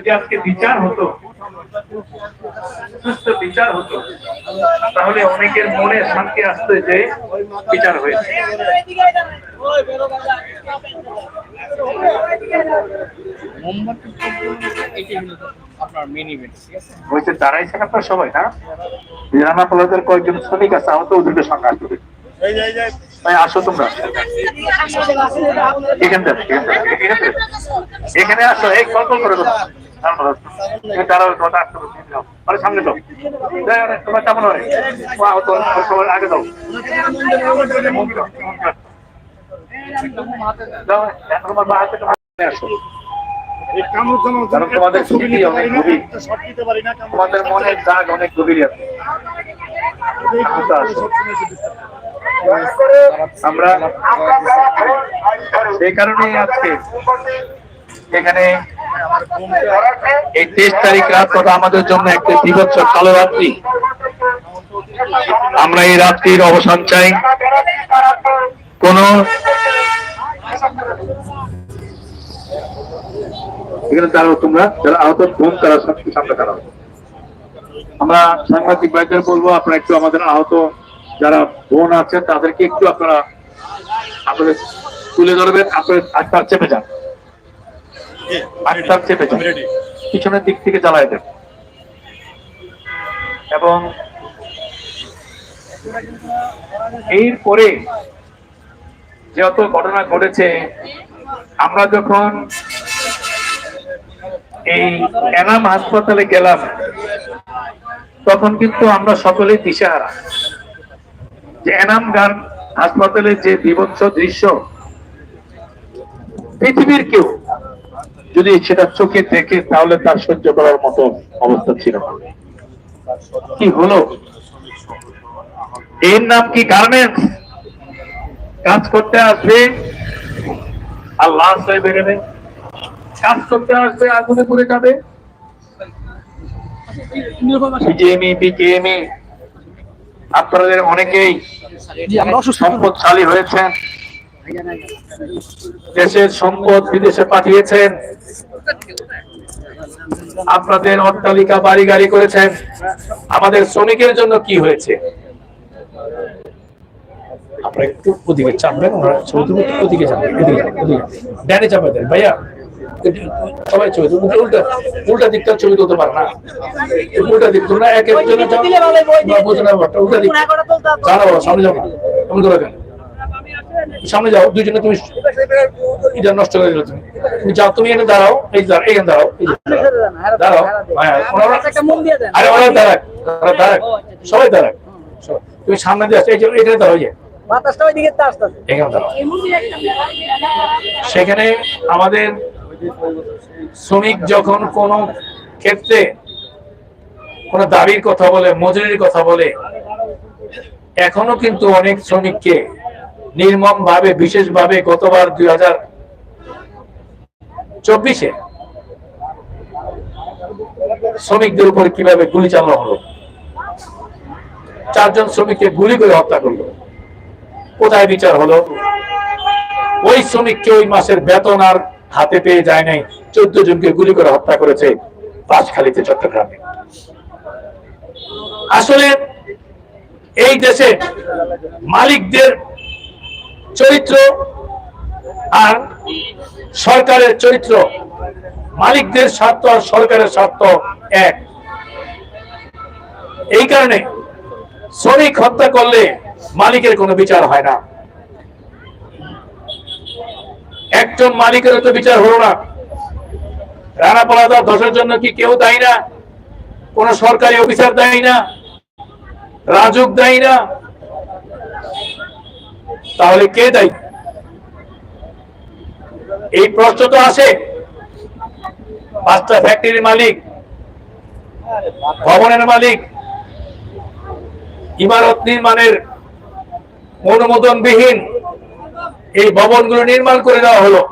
যদি আজকে বিচার হতো সুস্থ বিচার হতো তাহলে অনেকের মনে শান্তি আসতো যে বিচার হয়েছে। দাঁড়াইছেন আপনার সবাই না? রানা পলাদের কয়েকজন শ্রমিক আছে আমার তো ওদেরকে সঙ্গে আসবে ভাই আসো তোমরা। এখান থেকে এখান থেকে, এখান থেকে। এখানে আসো এই কল কল করে দাঁড়াও কথা আসতে আরে সামনে তোমার কেমন হয় আগে তোমার তোমার কারণ তোমাদের মনের দাগ অনেক গভীর আছে আমরা সেই কারণে আজকে এখানে এই তেইশ তারিখ রাত তথা আমাদের জন্য একটা বিভৎস কালো রাত্রি আমরা এই রাত্রির অবসান চাই। কোন তোমরা, যারা আহত বোন, তারা আমরা বলব, আপনারা একটু আমাদের আহত যারা বোন আছেন, তাদেরকে একটু আপনারা আপনাদের তুলে ধরবেন, আপনাদের আটটার চেপে যান। আটটার চেপে পিছনের দিক থেকে জ্বালায় দেন এবং এরপরে যত ঘটনা ঘটেছে আমরা যখন এই এনাম হাসপাতালে গেলাম তখন কিন্তু আমরা সকলেই দিশেহারা। যে এনাম গান হাসপাতালে যে বিভৎস দৃশ্য পৃথিবীর কেউ যদি সেটা চোখে দেখে তাহলে তার সহ্য করার মতো অবস্থা ছিল না। কি হলো? এর নাম কি গার্মেন্টস কাজ করতে আসবে? আর লাশ হয়ে বেরোবে কাজ করতে আসবে আগুনে পুড়ে যাবে। আপনাদের অনেকেই সম্পদশালী হয়েছেন। দেশের সম্পদ বিদেশে পাঠিয়েছেন। আপনাদের অট্টালিকা বাড়ি গাড়ি করেছেন। আমাদের শ্রমিকের জন্য কি হয়েছে? আপনারা একটু ওদিকে চাপবেন ওনারা ছবি ওদিকে চাপবেন ওদিকে যান। ডানে দেন ভাইয়া। সবাই ছবি তুলবে উল্টা উল্টা দিকটা ছবি তুলতে পারে না। উল্টা দিক তোমরা এক উল্টা সামনে না সামনে যাও দুইজনে তুমি এটা নষ্ট করে দিলে তুমি। তুমি যাও তুমি এখানে দাঁড়াও এই দাঁড়াও এখানে দাঁড়াও দাঁড়াও। দাঁড়াও। হ্যাঁ, ওনারা- আরে ওরা দাঁড়াক ওরা দাঁড়াক। সবাই দাঁড়াক তুমি সামনে দিয়ে আসছো এই যে এখানে দাঁড়াও যে। বাতাসটা ওইদিকে তো আসতেছে এখানে দাঁড়াও। সেখানে আমাদের শ্রমিক যখন কোন ক্ষেত্রে কোন দাবির কথা বলে মজুরির কথা বলে এখনও কিন্তু অনেক শ্রমিককে নির্মম ভাবে বিশেষ ভাবে গতবার দুই হাজার চব্বিশে শ্রমিকদের উপর কীভাবে গুলি চালানো হলো? চারজন শ্রমিককে গুলি করে হত্যা করল। কোথায় বিচার হলো? ওই শ্রমিককে ওই মাসের বেতন আর হাতে পেয়ে যায় নাই। চোদ্দ জনকে গুলি করে হত্যা করেছে পাঁচখালীতে চট্টগ্রামে। আসলে এই দেশে মালিকদের চরিত্র আর সরকারের চরিত্র। মালিকদের স্বার্থ আর সরকারের স্বার্থ এক। এই কারণে শ্রমিক হত্যা করলে মালিকের কোনো বিচার হয় না। একজন মালিকের তো বিচার হলো না। রানা পালাদা দশের জন্য কি কেউ দায়ী না? কোন সরকারি অফিসার দায়ী না? রাজুক দায়ী না? তাহলে কে দায়ী? এই প্রশ্ন তো আছে পাঁচটা ফ্যাক্টরির মালিক, ভবনের মালিক, ইমারত নির্মাণের অনুমোদনবিহীন এই ভবনগুলো নির্মাণ করে দেওয়া হলো।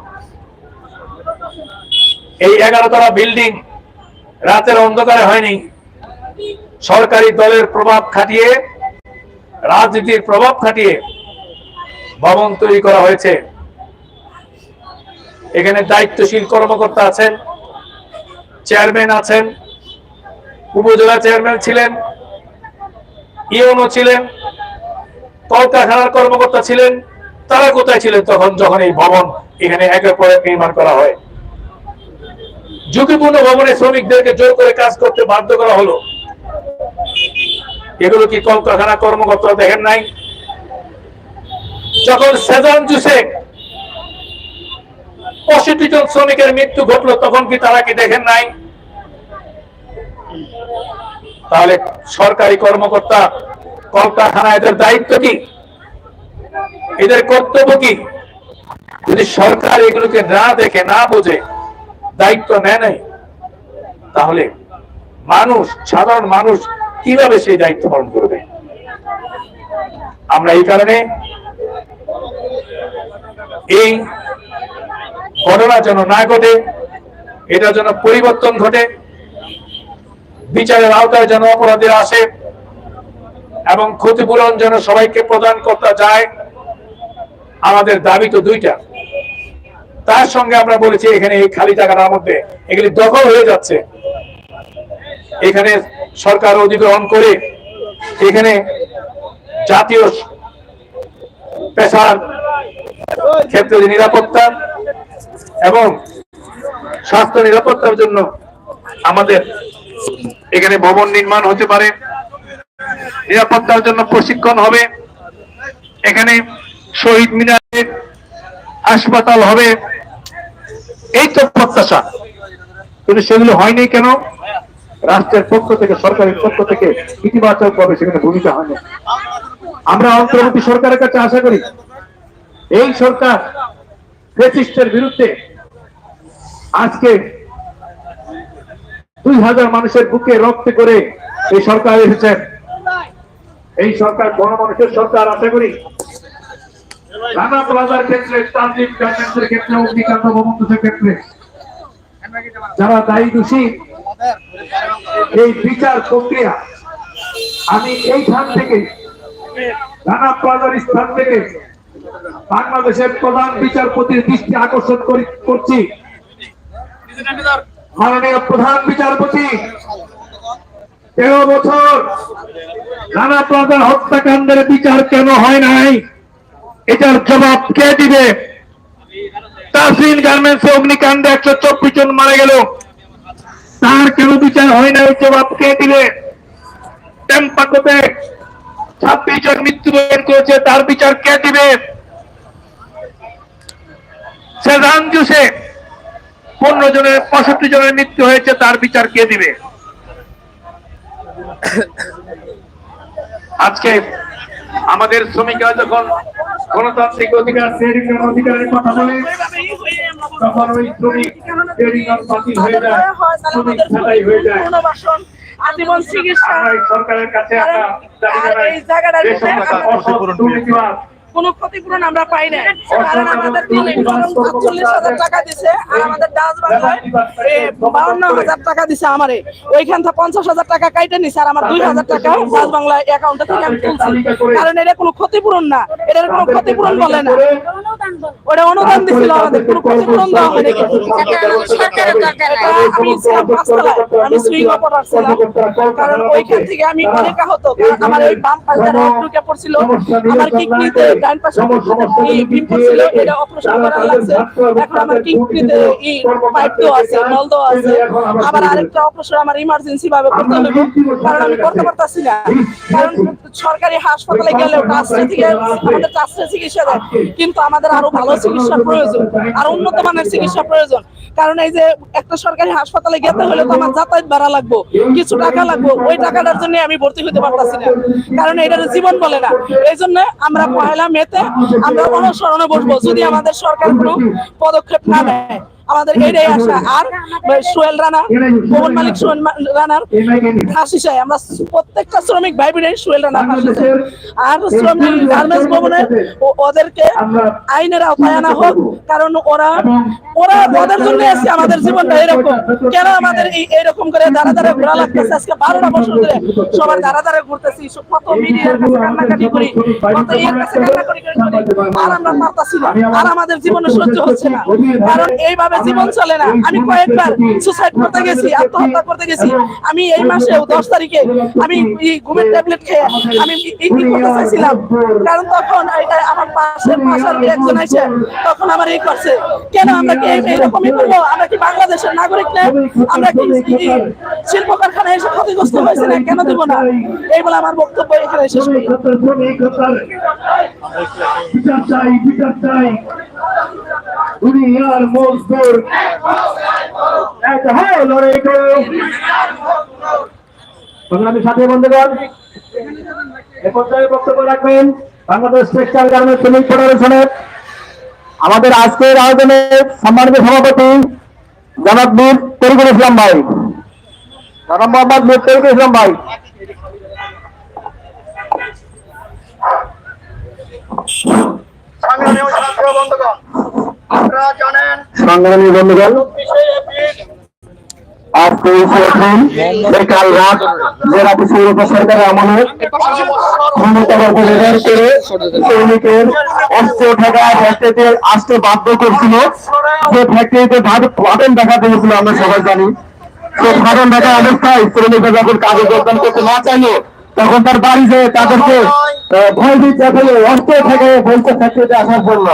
এই এগারোতলা বিল্ডিং রাতের অন্ধকারে হয়নি। সরকারি দলের প্রভাব খাটিয়ে, রাজনীতির প্রভাব খাটিয়ে ভবন তৈরি করা হয়েছে। এখানে দায়িত্বশীল কর্মকর্তা আছেন, চেয়ারম্যান আছেন, উপজেলা চেয়ারম্যান ছিলেন, ইউনো ছিলেন, কলকারখানার কর্মকর্তা ছিলেন, তারা কোথায় ছিলেন তখন যখন এই ভবন এখানে একের পর এক নির্মাণ করা হয়। ঝুঁকিপূর্ণ ভবনে শ্রমিকদেরকে জোর করে কাজ করতে বাধ্য করা হলো। এগুলো কি কলকারখানা কর্মকর্তা দেখেন নাই? যখন সেজান জুসে পঁয়ষট্টি জন শ্রমিকের মৃত্যু ঘটলো, তখন কি তারা কি দেখেন নাই? তাহলে সরকারি কর্মকর্তা কলকারখানা, এদের দায়িত্ব কি? এদের কর্তব্য কি? যদি সরকার এগুলোকে না দেখে, না বোঝে, দায়িত্ব নেয় নাই, তাহলে মানুষ, সাধারণ মানুষ কীভাবে সেই দায়িত্ব পালন করবে? আমরা এই কারণে এই ঘটনা যেন না ঘটে, এটা যেন পরিবর্তন ঘটে, বিচারের আওতায় যেন অপরাধীরা আসে এবং ক্ষতিপূরণ যেন সবাইকে প্রদান করতে যায়, আমাদের দাবি তো দুইটা। তার সঙ্গে আমরা বলেছি, এখানে এই খালি জায়গাটার মধ্যে এগুলি দখল হয়ে যাচ্ছে। এখানে সরকার অধিগ্রহণ করে এখানে জাতীয় পেশার ক্ষেত্রে নিরাপত্তা এবং স্বাস্থ্য নিরাপত্তার জন্য আমাদের এখানে ভবন নির্মাণ হতে পারে। নিরাপত্তার জন্য প্রশিক্ষণ হবে। এখানে শহীদ মিনারে হাসপাতাল হবে। এই তো প্রত্যাশা। কিন্তু সেগুলো হয়নি কেন? রাষ্ট্রের পক্ষ থেকে, সরকারের পক্ষ থেকে ইতিবাচক ভাবে সেখানে ভূমিকা হয়নি। আমরা অন্তর্বর্তী সরকারের কাছে আশা করি এই সরকার ফেসিস্টের বিরুদ্ধে আজকে দুই হাজার মানুষের বুকে রক্ত করে এই সরকার এসেছেন। এই সরকার গণমানুষের সরকার, আশা করি রানা প্লাজার ক্ষেত্রে, তানজিম গার্মেন্টসের ক্ষেত্রে, অগ্নিকান্ত ভবনদের ক্ষেত্রে যারা দায়ী দোষী, এই বিচার প্রক্রিয়া আমি এইখান থেকে রানা প্লাজার স্থান থেকে বাংলাদেশের প্রধান বিচারপতির দৃষ্টি আকর্ষণ করছি। মাননীয় প্রধান বিচারপতি, তেরো বছর রানা প্লাজার হত্যাকাণ্ডের বিচার কেন হয় নাই? এটার জবাব কে দিবে? অগ্নিকাণ্ডে একশো চব্বিশ জন মারা গেল। তার কেন বিচার হয় না জবাব কে দিবে? টেম্পাকোতে ছাব্বিশ জন মৃত্যুবরণ করেছে, তার বিচার কে দিবে? সেজান জুসে পনেরো জনের পঁয়ষট্টি জনের মৃত্যু হয়েছে তার বিচার কে দিবে? আজকে আমাদের শ্রমিকরা যখন গণতান্ত্রিক অধিকার ট্রেড অধিকারের কথা বলে তখন ওই শ্রমিক ট্রেড বাতিল হয়ে যায় শ্রমিক ছাঁটাই হয়ে যায়। আজীবন চিকিৎসা সরকারের কাছে আমরা দাবি জানাই এই জায়গাটার কোনো ক্ষতিপূরণ আমরা পাই না কারণ আমাদের দিনে চল্লিশ হাজার টাকা দিছে আর আমাদের ডাচ বাংলায় বাউন্ন হাজার টাকা দিছে আমারে। ওইখান থেকে পঞ্চাশ হাজার টাকা কাইটে নিছে আর আমার দুই হাজার টাকা ডাচ বাংলা অ্যাকাউন্টে থেকে আমি তুলছি। কারণ এটা কোনো ক্ষতিপূরণ না এটার কোনো ক্ষতিপূরণ বলে না। ওটা অনুদান দিছিল আমাদের কোনো ক্ষতিপূরণ দেওয়া হয়নি। আমি ছিলাম পাঁচতলায় আমি সুইং অপারেটর ছিলাম কারণ ওইখান থেকে আমি অনেক আহত। কারণ আমার ওই বাম পাশে ঢুকে পড়ছিল। আমার কিডনিতে ডান পাশে বিম পড়ছিল এটা অপারেশন করা লাগছে এখন আমার কিডনিতে ই পাইপ দেওয়া আছে নল দেওয়া আছে। আবার আরেকটা অপারেশন আমার ইমার্জেন্সি ভাবে করতে হবে কারণ আমি করতে পারতাছি না। কারণ সরকারি হাসপাতালে গেলেও থেকে আমাদের চিকিৎসা দেয়। কিন্তু আমাদের আরও ভালো চিকিৎসার প্রয়োজন। আর উন্নত মানের চিকিৎসা প্রয়োজন। কারণ এই যে একটা সরকারি হাসপাতালে যেতে হলে তো আমার যাতায়াত ভাড়া লাগবো কিছু টাকা লাগবো। ওই টাকাটার জন্য আমি ভর্তি হতে পারতাছি না। কারণ এটা জীবন বলে না। এই জন্য আমরা পয়লা মেতে আমরা অনুসরণে বসবো যদি আমাদের সরকার কোনো পদক্ষেপ না নেয়। আমাদের এটাই আশা। আর সোহেল রানা ভবন মালিক সোহেল রানার ফাঁসি চাই আমরা প্রত্যেকটা শ্রমিক ভাই বোনের সোহেল রানা ফাঁসি চাই আর শ্রমিক গার্মেন্টস ভবনে ওদেরকে আইনের আওতায় আনা হোক কারণ ওরা ওরা ওদের জন্য এসে আমাদের জীবনটা এরকম। কেন আমাদের এই এরকম করে দাঁড়া দাঁড়া ঘোরা লাগতেছে? আজকে বারোটা বছর ধরে সবার দাঁড়া দাঁড়া ঘুরতেছি। কত মিডিয়ার কাছে কান্নাকাটি করি। কত ইয়ের কাছে কান্নাকাটি করি। আর আমরা পারতাছি না। আর আমাদের জীবনে সহ্য হচ্ছে না। কারণ এইভাবে জীবন চলে না। আমি কয়েকবার সুসাইড করতে গেছি আত্মহত্যা করতে গেছি। আমি এই মাসে দশ তারিখে আমি এই ঘুমের ট্যাবলেট খেয়ে আমি করতে চাইছিলাম। কারণ তখন এই আমার পাশের পাশের একজন আছে তখন আমার এই করছে। কেন আমরা কি এইরকমই করব? আমরা কি বাংলাদেশের নাগরিক না? আমরা কি শিল্প কারখানায় এসে ক্ষতিগ্রস্ত হয়েছে না? কেন দিব না? এই বলে আমার বক্তব্য এখানে শেষ করি। বিচার চাই বিচার চাই। দুনিয়ার মজদুর। এক হয় লড়াই করো সংগ্রামী সাথী বন্ধুগণ, এ পর্যায়ে বক্তব্য রাখবেন বাংলাদেশ টেক্সটাইল গার্মেন্টস শ্রমিক ফেডারেশনের আমাদের আজকের আয়োজনে সম্মানিত সভাপতি জনাব মীর তরিকুল ইসলাম ভাই। জনাব মোহাম্মদ মীর তরিকুল ইসলাম ভাই। সংগ্রামী বন্ধুগণ ফ্যাক্টরিতে আসতে বাধ্য করছিল। যে ফ্যাক্টরিতে ফাটন দেখাতে হয়েছিল আমরা সবাই জানি। তো ফাটন দেখা অবস্থায় শ্রমিকরা যখন কাজে যোগদান করতে না চাইলো তখন তার বাড়ি যেয়ে তাদেরকে ভয় দিতে অস্ত্র থেকে বলছে ফ্যাক্টরিতে আসার জন্য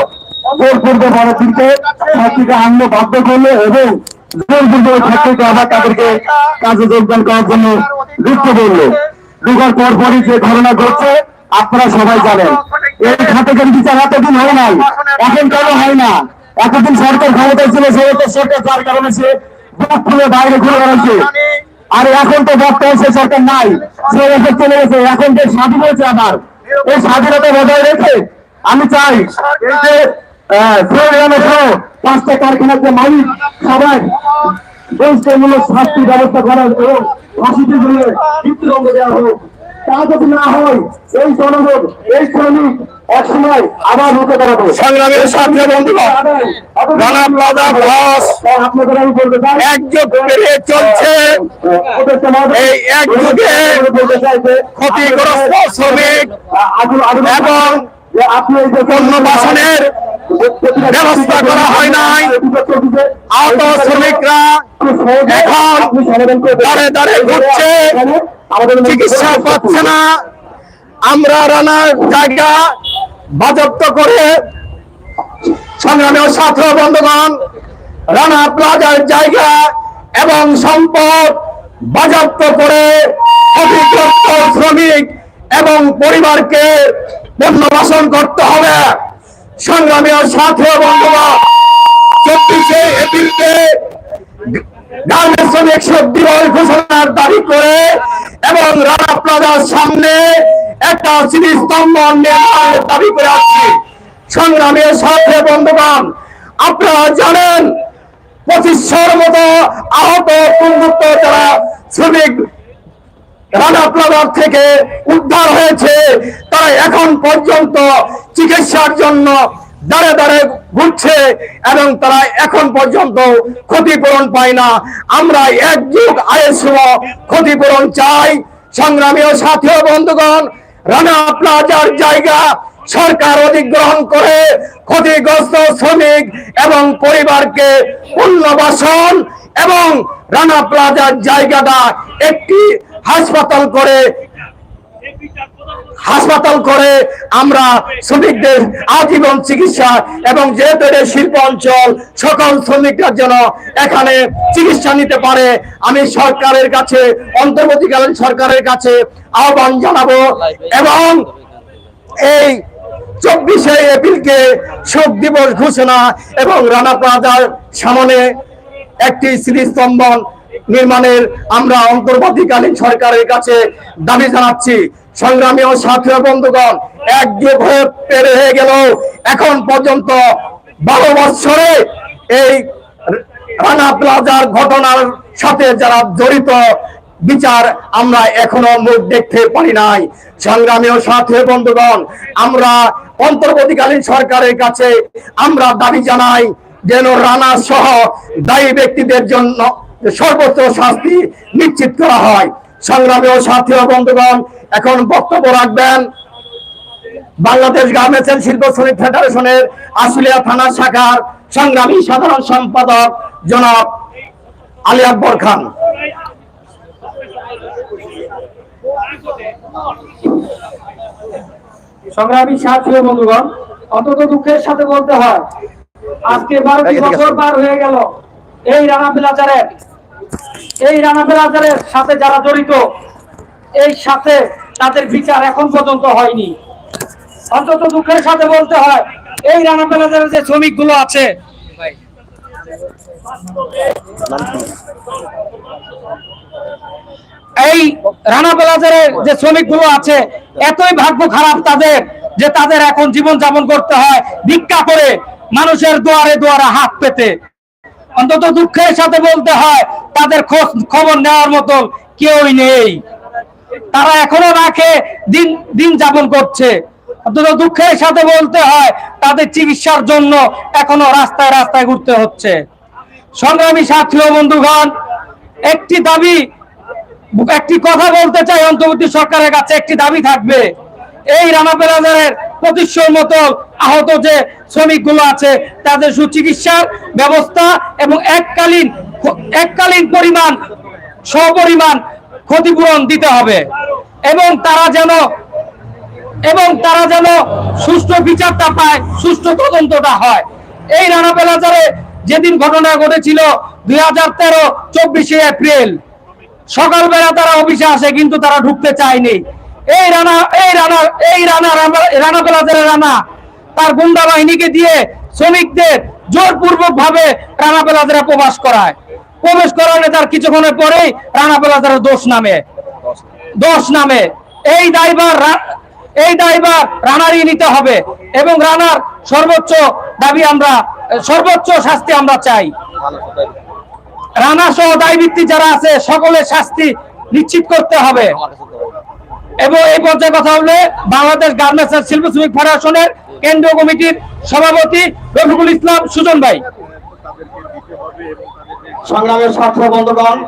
ফ্যাক্টরিতে আনলো বাধ্য করল এবং ওই আবার তাদেরকে কাজে যোগদান করার জন্য যুক্ত করল। ঢোকার পর পরই যে ঘটনা ঘটছে, আপনারা সবাই জানেন। এই খাতের বিচার এতদিন হয় নাই, এখন কেন হয় না? এতদিন সরকার ক্ষমতায় ছিল সরকার সরকার যার কারণে সে বুক খুলে বাইরে ঘুরে বেড়াচ্ছে। আর এখন তো বর্তমান সে সরকার নাই, সে চলে গেছে। এখন যে স্বাধীন হয়েছে আবার, এই স্বাধীনতা বজায় রেখে আমি চাই পাঁচটা কারখানার যে মালিক সবাই শাস্তি ব্যবস্থা করা এবং ফাঁসিতে মৃত্যুদণ্ড দেওয়া হোক। তা যদি না হয় এই জনগণ এই শ্রমিক এক সময় আবার রুখে দাঁড়াবো সংগ্রামের সাথে বন্ধুগণ রানা প্লাজা ব্লাস আপনাদের আমি বলতে চাই। একযোগ পেরিয়ে চলছে। এই একযোগে ক্ষতিগ্রস্ত শ্রমিক এবং পণ্য বাসনের ব্যবস্থা করা হয় নাই। আহত শ্রমিকরা এখন দাঁড়ে দাঁড়ে ঘুরছে, চিকিৎসা পাচ্ছে না। আমরা রানার জায়গা বাজপ্ত করে সংগ্রামী ছাত্র বন্ধুগণ, রানা প্লাজার জায়গা এবং সম্পদ বাজপ্ত করে ক্ষতিগ্রস্ত শ্রমিক এবং পরিবারকে পুনর্বাসন করতে হবে। সংগ্রামী ও ছাত্র বন্ধুগণ চব্বিশে এপ্রিলকে গার্মেন্টস শ্রমিক ঘোষণার দাবি করে এবং সামনে একটা দাবি করে সংগ্রামের সাথে আপনারা জানেন পঁচিশশোর মতো আহত শ্রমিক রানা প্লাজার থেকে উদ্ধার হয়েছে। তারা এখন পর্যন্ত চিকিৎসার জন্য দাঁড়ে দাঁড়ে ঘুরছে এবং তারা এখন পর্যন্ত ক্ষতিপূরণ পায় না। আমরা এক যুগ আয়ের সময় ক্ষতিপূরণ চাই। সংগ্রামী ও সাথী বন্ধুগণ, রানা প্লাজার জায়গা সরকার অধিগ্রহণ করে ক্ষতিগ্রস্ত শ্রমিক এবং পরিবারকে পুনর্বাসন এবং রানা প্লাজার জায়গাটা একটি হাসপাতাল করে হাসপাতাল করে আমরা শ্রমিকদের আজীবন চিকিৎসা এবং যেহেতু এটা শিল্প অঞ্চল, সকল শ্রমিকরা যেন এখানে চিকিৎসা নিতে পারে, আমি সরকারের কাছে, অন্তর্বর্তীকালীন সরকারের কাছে আহ্বান জানাব এবং এই চব্বিশে এপ্রিলকে শোক দিবস ঘোষণা এবং রানা প্লাজার সামনে একটি স্মৃতিস্তম্ভ নির্মাণের আমরা অন্তর্বর্তীকালীন সরকারের কাছে দাবি জানাচ্ছি। সংগ্রামী ও সাথী বন্ধুগণ, এক যুগ হয়ে পেরে হয়ে গেল, এখন পর্যন্ত বারো বৎসরে এই রানা প্লাজার ঘটনার সাথে যারা জড়িত, বিচার আমরা এখনও মুখ দেখতে পারি নাই। সংগ্রামী ও সাথী বন্ধুগণ, আমরা অন্তর্বর্তীকালীন সরকারের কাছে আমরা দাবি জানাই, যেন রানা সহ দায়ী ব্যক্তিদের জন্য সর্বোচ্চ শাস্তি নিশ্চিত করা হয়। সংগ্রামী ও সাথী বন্ধুগণ এখন বক্তব্য রাখবেন বাংলাদেশ গার্মেন্টস এন্ড শিল্প শ্রমিক ফেডারেশনের আশুলিয়া থানা শাখার সংগ্রামী সাধারণ সম্পাদক জনাব আলী আকবর খান। সংগ্রামী সাথী ও বন্ধুগণ অন্তত দুঃখের সাথে বলতে হয় আজকে বারোটি বছর পার হয়ে গেল। এই রানা বিলাচারের এই রানা বিলাচারের সাথে যারা জড়িত, এই সাথে তাদের বিচার এখন পর্যন্ত হয়নি। অন্তত দুঃখের সাথে বলতে হয়, এই রানা বিলাচারের যে শ্রমিকগুলো আছে, এই রানা প্লাজারের যে শ্রমিকগুলো আছে, এতই ভাগ্য খারাপ তাদের যে তাদের এখন জীবন যাপন করতে হয় ভিক্ষা করে মানুষের দুয়ারে দুয়ারে হাত পেতে। অন্তত দুঃখের সাথে বলতে হয়, তাদের খোঁজ খবর নেওয়ার মতো কেউই নেই। তারা এখনও রাখে, দিন দিন যাপন করছে। অন্তত দুঃখের সাথে বলতে হয়, তাদের চিকিৎসার জন্য এখনও রাস্তায় রাস্তায় ঘুরতে হচ্ছে। সংগ্রামী সাথী ও বন্ধুগণ, একটি দাবি, একটি কথা বলতে চাই অন্তর্বর্তী সরকারের কাছে, একটি দাবি থাকবে। এই রানা প্লাজারের প্রতিশ্রুর মতো আহত যে শ্রমিকগুলো আছে, তাদের সুচিকিৎসার ব্যবস্থা এবং এককালীন এককালীন পরিমাণ, সপরিমাণ ক্ষতিপূরণ দিতে হবে। এবং তারা যেন, এবং তারা যেন সুষ্ঠু বিচারটা পায়, সুষ্ঠু তদন্তটা হয়। এই রানা প্লাজারে যেদিন ঘটনা ঘটেছিল দুই হাজার তেরো চব্বিশে এপ্রিল, সকালবেলা তারা অফিসে আসে, কিন্তু তারা ঢুকতে চায়নি। এই রানা এই রানা এই রানা, রানা- প্লাজারের রানা। তার গুন্ডা বাহিনীকে দিয়ে শ্রমিকদের জোরপূর্বক ভাবে রানা প্রবেশ করায়। প্রবেশ করালে তার কিছুক্ষণের পরেই রানা দোষ নামে। দোষ নামে। এই দায়ভার রা- এই দায়ভার রানারই নিতে হবে এবং রানার সর্বোচ্চ দাবি আমরা, সর্বোচ্চ শাস্তি আমরা চাই। রানা সহ দায় ব্যক্তি যারা আছে, সকলের শাস্তি নিশ্চিত করতে হবে। এবং এই পর্যায়ে কথা বলে বাংলাদেশ গার্মেন্টস শিল্প শ্রমিক ফেডারেশনের কেন্দ্রীয় কমিটির সভাপতি রফিকুল ইসলাম সুজন ভাই। সংগ্রামের স্বার্থ বন্ধুগণ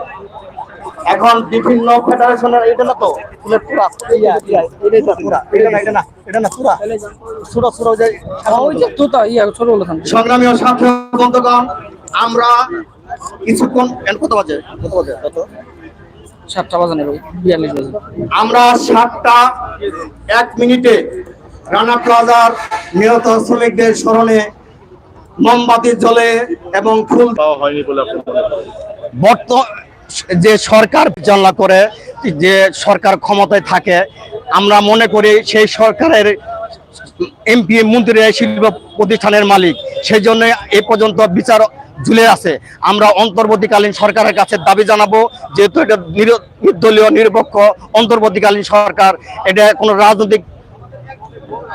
এখন বিভিন্ন ফেডারেশনের এটা না তো ফুলের পুরা ইয়া, ইয়া, এটা না পুরা, এটা না, এটা না, এটা না পুরা। ছোট ছোট যে ওই যে তুতা ইয়া ছোট বলে থাম। সংগ্রামী ও ছাত্র বন্ধুগণ আমরা কিছুক্ষণ কত বাজে? কত বাজে? কত? সাতটা বাজানে ভাই বিয়াল্লিশ বাজে। আমরা সাতটা এক মিনিটে রানা প্লাজার নিহত শ্রমিকদের স্মরণে মোমবাতি জ্বলে এবং ফুল বর্ত যে সরকার পরিচালনা করে যে সরকার ক্ষমতায় থাকে আমরা মনে করি সেই সরকারের এমপি মন্ত্রী শিল্প প্রতিষ্ঠানের মালিক। সেই জন্য এ পর্যন্ত বিচার ঝুলে আছে। আমরা অন্তর্বর্তীকালীন সরকারের কাছে দাবি জানাব, যেহেতু এটা নির- নির্দলীয়, নিরপেক্ষ, অন্তর্বর্তীকালীন সরকার, এটা কোনো রাজনৈতিক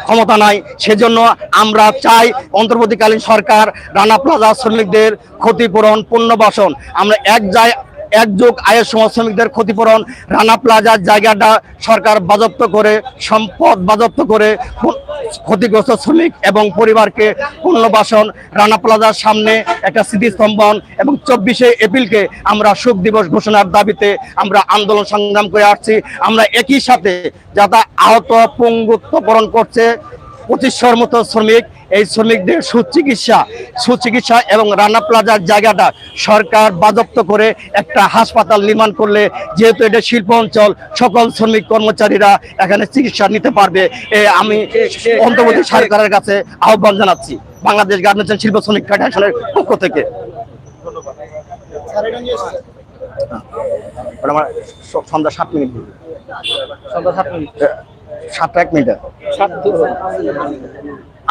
ক্ষমতা নাই। সেজন্য আমরা চাই অন্তর্বর্তীকালীন সরকার, রানা প্লাজা শ্রমিকদের ক্ষতিপূরণ, পুনর্বাসন। আমরা এক যায় একযোগ আয়ের সমাজ শ্রমিকদের ক্ষতিপূরণ, রানা প্লাজার জায়গাটা সরকার বাজপ্ত করে, সম্পদ বাজপ্ত করে ক্ষতিগ্রস্ত শ্রমিক এবং পরিবারকে পুনর্বাসন। রানা প্লাজার সামনে একটা স্মৃতিস্তম্ভন এবং চব্বিশে এপ্রিলকে আমরা শোক দিবস ঘোষণার দাবিতে আমরা আন্দোলন সংগ্রাম করে আসছি। আমরা একই সাথে যারা আহত পঙ্গুত্ব বরণ করছে পঁচিশশোর মতো শ্রমিক। এই শ্রমিকদের সুচিকিৎসা সুচিকিৎসা এবং রানা প্লাজার জায়গাটা সরকার বাজপ্ত করে একটা হাসপাতাল নির্মাণ করলে যেহেতু এটা শিল্প অঞ্চল সকল শ্রমিক কর্মচারীরা এখানে চিকিৎসা নিতে পারবে। আমি অন্তর্বর্তী সরকারের কাছে আহ্বান জানাচ্ছি বাংলাদেশ গার্মেন্টস শিল্প শ্রমিক ফেডারেশনের পক্ষ থেকে। আমার সন্ধ্যা সাত মিনিট। সন্ধ্যা সাত মিনিট। সাতটা এক মিনিট সাত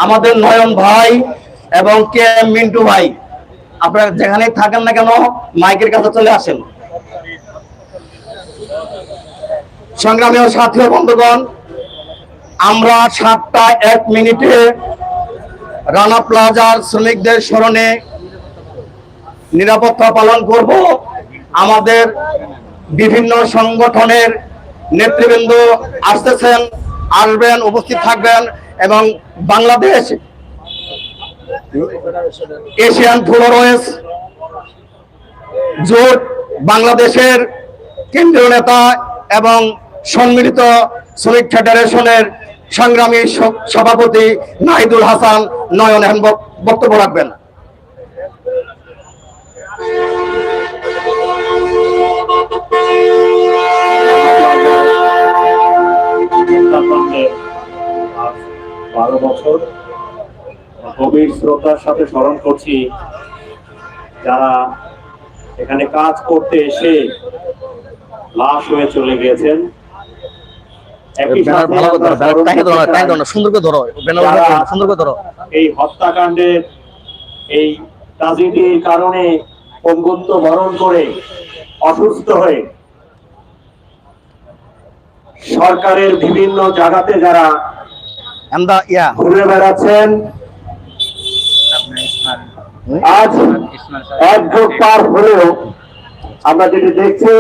আমাদের নয়ন ভাই এবং কে মিন্টু ভাই আপনারা যেখানে থাকেন না কেন মাইকের কাছে চলে আসেন। সংগ্রামী ও সাথী বন্ধুগণ আমরা সাতটা এক মিনিটে রানা প্লাজার শ্রমিকদের স্মরণে নিরাপত্তা পালন করব। আমাদের বিভিন্ন সংগঠনের নেতৃবৃন্দ আসতেছেন। আসবেন, উপস্থিত থাকবেন এবং বাংলাদেশ, এশিয়ান ফ্লোরোয়েস জোট বাংলাদেশের কেন্দ্রীয় নেতা এবং সম্মিলিত শ্রমিক ফেডারেশনের সংগ্রামী সভাপতি নাহিদুল হাসান নয়ন বক্তব্য রাখবেন। বারো বছর গভীর শ্রদ্ধার সাথে স্মরণ করছি। যারা এখানে কাজ করতে এসে লাশ হয়ে চলে এই হত্যাকাণ্ডের এই ট্রাজেডির কারণে পঙ্গুত্ব বরণ করে অসুস্থ হয়ে সরকারের বিভিন্ন জায়গাতে যারা ঘুরে বেড়াচ্ছেন আজ এক যুগ পার হলেও আমরা যেটি দেখছি